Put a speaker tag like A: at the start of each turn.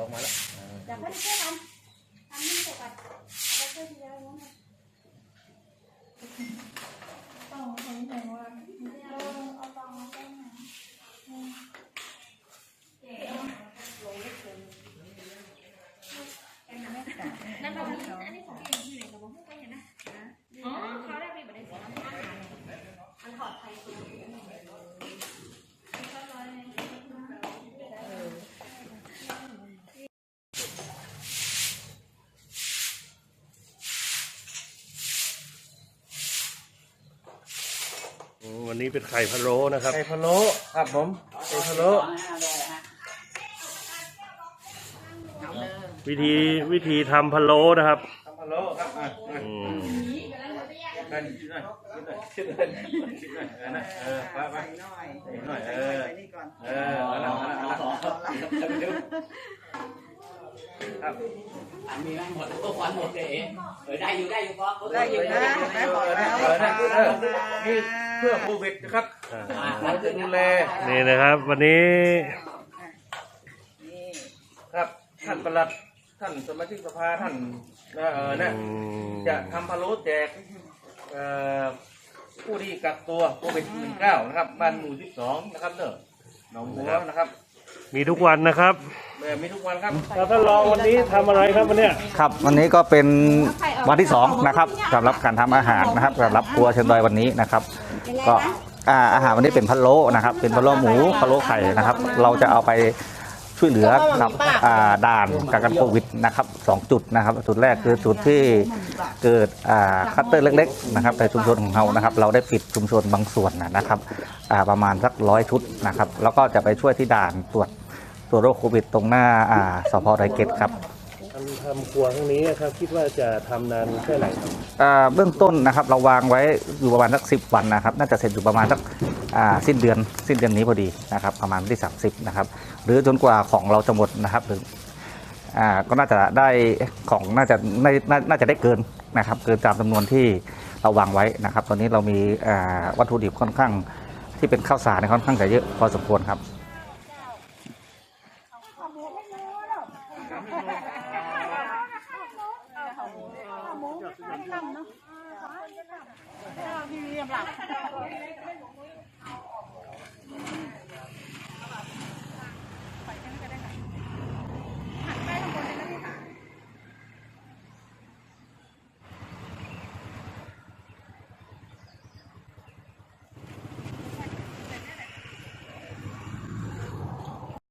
A: องมาแล้ว อยากให้เพื่อนทำทำนี่เสร็จก่อนเอาไปเพื่อนทีละ
B: น้น วันนี้เป็นไข่พะโล้นะครับ
C: ไก่พะโล้ครับผมไก่พะโล้
B: วิธีวิธีทำพะโล้นะครับ
C: ทำพะโล้ครับอะอะ
B: อืม
C: นั่นชิดหน่อยชิดหน่อยชิดหน่อยชิดหน่อยเออนะเออไปไป
D: หน่อย
C: หน่อยเออ
D: ไปนี่ก่อน
C: เออเอาละเอาละเอาละครับ
E: อันนี้แม่งหมดทุกวันหมดเลยเองเออได้อยู่ได้อยู่พอ
D: ได้อยู่นะแม่บอกแล้ว
C: เออนะ เออนี่เพื่อโควิดนะครับ
B: อ่า
C: เราจะดูแล
B: นี่นะครับ วันนี้
D: นี่
C: ครับท่านประหลัดท่านสมาชิกสภาท่านเออนะ
B: อืม
C: จะทำพะโล้แจกเอ่อผู้ที่กักตัวโควิด19นะครับบ้านหมู่12นะครับเนอะหนองบัวนะครับ
B: มีทุกวันนะครับ
C: เอ่อมีทุกวันครับ
B: แล้วท่านรองวันนี้ทำอะไรครับวันเนี้ย
F: ครับวันนี้ก็เป็น วันที่สองนะครับสำหรับการทำอาหารนะครับสำหรับครัวเชิญดอยวันนี้นะครับ ก็อ่าอาหารวันนี้เป็นพะโล้นะครับ เป็นพะโล้หมูพะโล้ไข่นะครับ เราจะเอาไปช่วยเหลือกับอ่าด่านกักกันโควิดนะครับสองจุดนะครับ จุดแรกคือจุดที่เกิดอ่าคัตเตอร์เล็กๆนะครับในชุมชนของเรานะครับ เราได้ปิดชุมชนบางส่วนนะครับอ่าประมาณสักร้อยชุดนะครับ แล้วก็จะไปช่วยที่ด่านตรวจตรวจโรคโควิดตรงหน้าอ่าสพไดเกตครับ
B: ทำทำครัวครั้งนี้ครับคิดว่าจะทำนานแค่ไหนครับ
F: อ่าเบื้องต้นนะครับเราวางไว้อยู่ประมาณสักสิวันนะครับ น่าจะเสร็จอยู่ประมาณสักอ่าสิ้นเดือนสิ้นเดือนนี้พอดีนะครับ ประมาณวันที่ 30นะครับหรือจนกว่าของเราจะหมดนะครับหรืออ่าก็น่าจะได้ของน่าจะน่าน่าน่าจะได้เกินนะครับ เกินตามจำนวนที่เราวางไว้นะครับ ตอนนี้เรามีอ่าวัตถุดิบค่อนข้างที่เป็นข้าวสารเนยค่อนข้างจะเยอะพอสมควรครับ
A: หมูไม่ ทำเนาะพี่เรียมหลัก